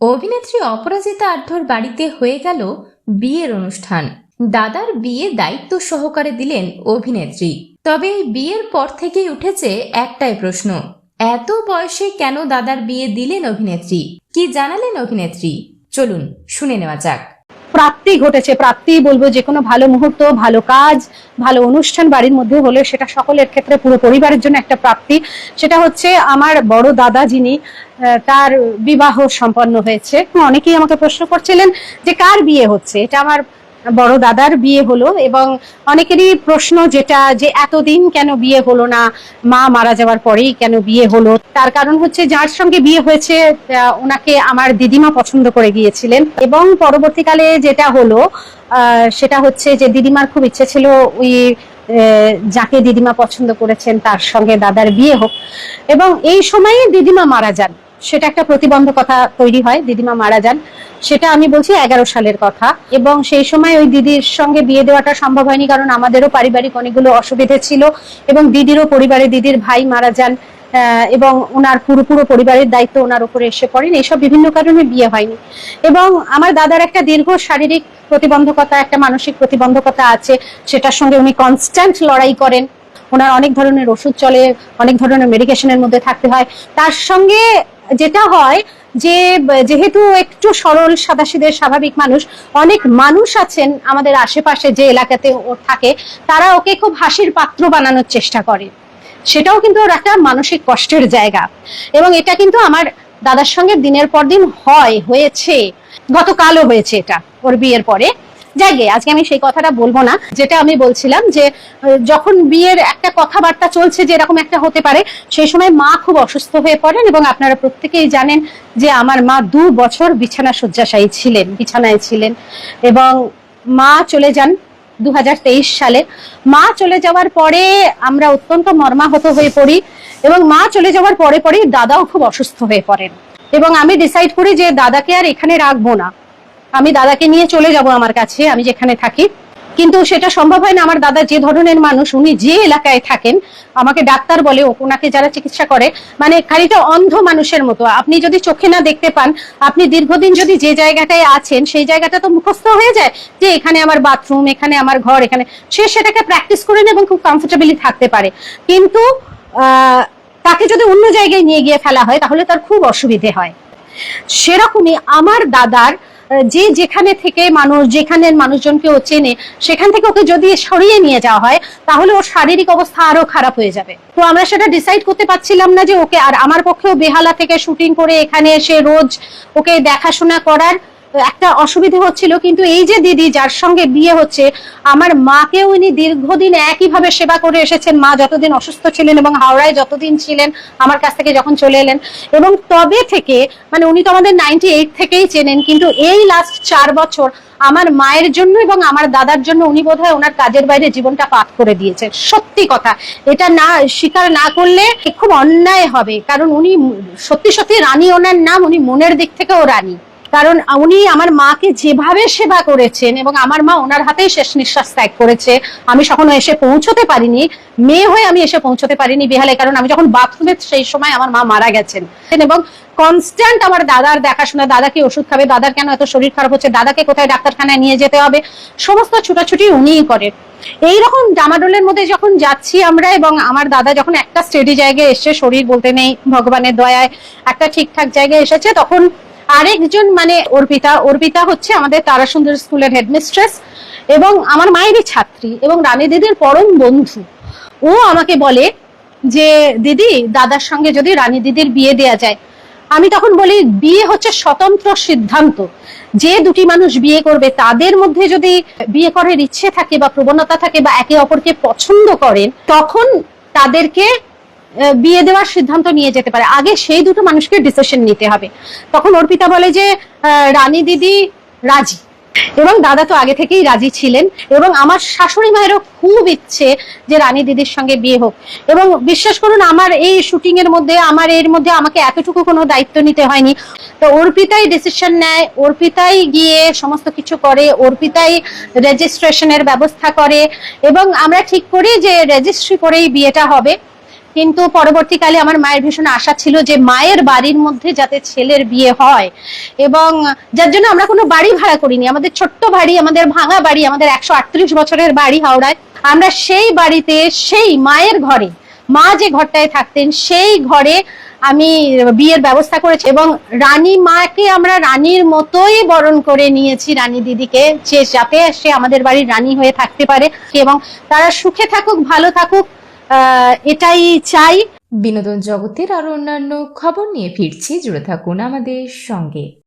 অভিনেত্রী অপরাজিতা আঢ্যর বাড়িতে হয়ে গেল বিয়ের অনুষ্ঠান। দাদার বিয়ে দায়িত্ব সহকারে দিলেন অভিনেত্রী। তবে এই বিয়ের পর থেকেই উঠেছে একটাই প্রশ্ন, এত বয়সে কেন দাদার বিয়ে দিলেন অভিনেত্রী? কি জানালেন অভিনেত্রী? চলুন শুনে নেওয়া যাক। প্রাপ্তি ঘটেছে, প্রাপ্তি বলব যে কোনো ভালো মুহূর্ত, ভালো কাজ, ভালো অনুষ্ঠান বাড়ির মধ্যে হলে সেটা সকলের ক্ষেত্রে পুরো পরিবারের জন্য একটা প্রাপ্তি। সেটা হচ্ছে আমার বড় দাদা যিনি তার বিবাহ সম্পন্ন হয়েছে। অনেকেই আমাকে প্রশ্ন করছিলেন যে কার বিয়ে হচ্ছে? এটা আমার বড় দাদার বিয়ে হলো এবং অনেকেরই প্রশ্ন যেটা যে এতদিন কেন বিয়ে হলো না, মা মারা যাওয়ার পরেই কেন বিয়ে হলো? তার কারণ হচ্ছে যার সঙ্গে বিয়ে হয়েছে ওনাকে আমার দিদিমা পছন্দ করে গিয়েছিলেন এবং পরবর্তীকালে যেটা হলো সেটা হচ্ছে যে দিদিমার খুব ইচ্ছে ছিল ওই যাকে দিদিমা পছন্দ করেছেন তার সঙ্গে দাদার বিয়ে হোক। এবং এই সময়ে দিদিমা মারা যান। সেটা একটা প্রতিবন্ধকতা তৈরি হয়, দিদিমা মারা যান। সেটা আমি বলছি এগারো সালের কথা এবং সেই সময় ওই দিদির সঙ্গে বিয়ে দেওয়াটা সম্ভব হয়নি কারণ আমাদেরও পারিবারিক অনেকগুলো অসুবিধে ছিল এবং দিদিরও পরিবারে দিদির ভাই মারা যান এবং ওনার পুরো পুরো পরিবারের দায়িত্ব ওনার উপরে এসে পড়েন। এইসব বিভিন্ন কারণে বিয়ে হয়নি। এবং আমার দাদার একটা দীর্ঘ শারীরিক প্রতিবন্ধকতা, একটা মানসিক প্রতিবন্ধকতা আছে, সেটার সঙ্গে উনি কনস্ট্যান্ট লড়াই করেন। ওনার অনেক ধরনের ওষুধ চলে, অনেক ধরনের মেডিকেশনের মধ্যে থাকতে হয়। তার সঙ্গে যেটা হয় যে, যেহেতু একটু সরল সাদাসিদের স্বাভাবিক মানুষ, অনেক মানুষ আছেন আমাদের আশেপাশে যে এলাকাতে ও থাকে, তারা ওকে খুব হাসির পাত্র বানানোর চেষ্টা করে। সেটাও কিন্তু ওর একটা মানসিক কষ্টের জায়গা। এবং এটা কিন্তু আমার দাদার সঙ্গে দিনের পর দিন হয়, হয়েছে। গতকালও হয়েছে এটা, ওর বিয়ের পরে। যাই আজকে আমি সেই কথাটা বলব না। যেটা আমি বলছিলাম যে যখন বিয়ের একটা কথাবার্তা চলছে যে এরকম একটা হতে পারে সেই সময় মা খুব অসুস্থ হয়ে পড়েন এবং আপনারা প্রত্যেকেই জানেন যে আমার মা দু বছর বিছানা শয্যাশায়ী ছিলেন, বিছানায় ছিলেন। এবং মা চলে যান দু হাজার তেইশ সালে। মা চলে যাওয়ার পরে আমরা অত্যন্ত মর্মাহত হয়ে পড়ি এবং মা চলে যাওয়ার পরে পরেই দাদাও খুব অসুস্থ হয়ে পড়েন। এবং আমি ডিসাইড করি যে দাদাকে আর এখানে রাখব না। আমি দাদাকে নিয়ে চলে যাব আমার কাছে, আমি যেখানে থাকি। কিন্তু সেটা সম্ভব হয় না, আমার দাদা যে ধরনের মানুষ, উনি যে এলাকায় থাকেন, আমাকে ডাক্তার বলে ওনাকে যারা চিকিৎসা করে মানে খানিকটা অন্ধ মানুষের মতো। আপনি যদি চোখে না দেখতে পান, আপনি দীর্ঘদিন যদি যে জায়গাটায় আছেন, সেই জায়গাটা তো মুখস্থ হয়ে যায় যে এখানে আমার বাথরুম এখানে আমার ঘর, এখানে। সে সেটাকে প্র্যাকটিস করে এবং খুব কমফোর্টেবলি থাকতে পারে। কিন্তু তাকে যদি অন্য জায়গায় নিয়ে গিয়ে ফেলা হয়, তাহলে তার খুব অসুবিধে হয়। সেরকমই আমার দাদার যে যেখানে থেকে মানুষ, যেখানের মানুষজনকে ও চেনে, সেখান থেকে ওকে যদি সরিয়ে নিয়ে যাওয়া হয়, তাহলে ওর শারীরিক অবস্থা আরও খারাপ হয়ে যাবে। তো আমরা সেটা ডিসাইড করতে পারছিলাম না যে ওকে, আর আমার পক্ষেও বেহালা থেকে শুটিং করে এখানে এসে রোজ ওকে দেখাশোনা করার একটা অসুবিধা হচ্ছিল, কিন্তু এই যে দিদি যার সঙ্গে বিয়ে হচ্ছে, আমার মাকে উনি দীর্ঘদিন একইভাবে সেবা করে এসেছেন। মা যতদিন অসুস্থ ছিলেন এবং হাওড়ায় যতদিন ছিলেন, আমার কাছ থেকে যখন চলে এলেন। এবং তবে থেকে মানে উনি তো আমাদের নাইনটি এইট থেকেই চেনেন, কিন্তু এই লাস্ট চার বছর আমার মায়ের জন্য এবং আমার দাদার জন্য উনি বোধহয় ওনার কাজের বাইরে জীবনটা পাত করে দিয়েছে সত্যি কথা, এটা না, স্বীকার না করলে খুব অন্যায় হবে, কারণ উনি সত্যি সত্যি রানী, ওনার নাম উনি মনের দিক থেকেও রানী। কারণ উনি আমার মাকে যেভাবে সেবা করেছেন এবং আমার মা ওনার হাতেই শেষ নিঃশ্বাস ত্যাগ করেছে, আমি কখনো এসে পৌঁছতে পারিনি, মেয়ে হয়ে আমি এসে পৌঁছতে পারিনি বেহালে, কারণ আমি যখন বাথরুমে সেই সময় আমার মা মারা গেছেন। এবং কনস্ট্যান্ট আমার দাদার দেখাশোনা, দাদা কি ওষুধ খাবে, দাদার কেন এত শরীর খারাপ হচ্ছে, দাদাকে কোথায় ডাক্তারখানায় নিয়ে যেতে হবে, সমস্ত ছুটাছুটি উনিই করেন। এইরকম ডামাডোলের মধ্যে যখন যাচ্ছি আমরা এবং আমার দাদা যখন একটা স্টেডি জায়গায় এসে শরীর বলতে নেই, ভগবানের দয়ায় একটা ঠিকঠাক জায়গায় এসেছে, তখন আরেকজন মানে অর্পিতা অর্পিতা হচ্ছে আমাদের তারাসুন্দর স্কুলের হেডমিস্ট্রেস এবং আমার মায়েরই ছাত্রী এবং রানী দিদির পরম বন্ধু। ও আমাকে বলে যে, দিদি, দাদার সঙ্গে যদি রানী দিদির বিয়ে দেয়া যায়, আমি তখন বলি, বিয়ে হচ্ছে স্বতন্ত্র সিদ্ধান্ত। যে দুটি মানুষ বিয়ে করবে, তাদের মধ্যে যদি বিয়ে করার ইচ্ছে থাকে বা প্রবণতা থাকে বা একে অপরকে পছন্দ করেন, তখন তাদেরকে বিয়ে দেওয়ার সিদ্ধান্ত নিয়ে যেতে পারে। আগে সেই দুটো মানুষকে ডিসিশন নিতে হবে। তখন অর্পিতা বলে যে রানী দিদি রাজি। এবং দাদা তো আগে থেকেই রাজি ছিলেন। এবং আমার শাশুড়ি মায়েরও খুব ইচ্ছে যে রানী দিদির সঙ্গে বিয়ে হোক। এবং বিশ্বাস করুন, আমার এই শুটিং এর মধ্যে, আমার এর মধ্যে আমাকে এতটুকু কোনো দায়িত্ব নিতে হয়নি। তো অর্পিতাই ডিসিশন নেয়, অর্পিতাই গিয়ে সমস্ত কিছু করে, অর্পিতাই রেজিস্ট্রেশনের ব্যবস্থা করে। এবং আমরা ঠিক করি যে রেজিস্ট্রি করেই বিয়েটা হবে। কিন্তু পরবর্তীকালে আমার মায়ের ভীষণ আশা ছিল যে মায়ের বাড়ির মধ্যে যাতে ছেলের বিয়ে হয়। এবং যার জন্য আমরা কোনো বাড়ি ভাড়া করিনি। আমাদের ছোট্ট বাড়ি, আমাদের ভাঙা বাড়ি, আমাদের একশো আটত্রিশ বছরের বাড়ি হাওড়ায়। আমরা সেই বাড়িতে, সেই মায়ের ঘরে, মা যে ঘরটায় থাকতেন, সেই ঘরে আমি বিয়ের ব্যবস্থা করেছি এবং রানী মাকে আমরা রানীর মতোই বরণ করে নিয়েছি রানী দিদিকে। যে যাতে সে আমাদের বাড়ির রানী হয়ে থাকতে পারে এবং তারা সুখে থাকুক, ভালো থাকুক এটাই চাই। বিনোদন জগতের আর অন্যান্য খবর নিয়ে ফিরছি। জুড়ে থাকুন আমাদের সঙ্গে।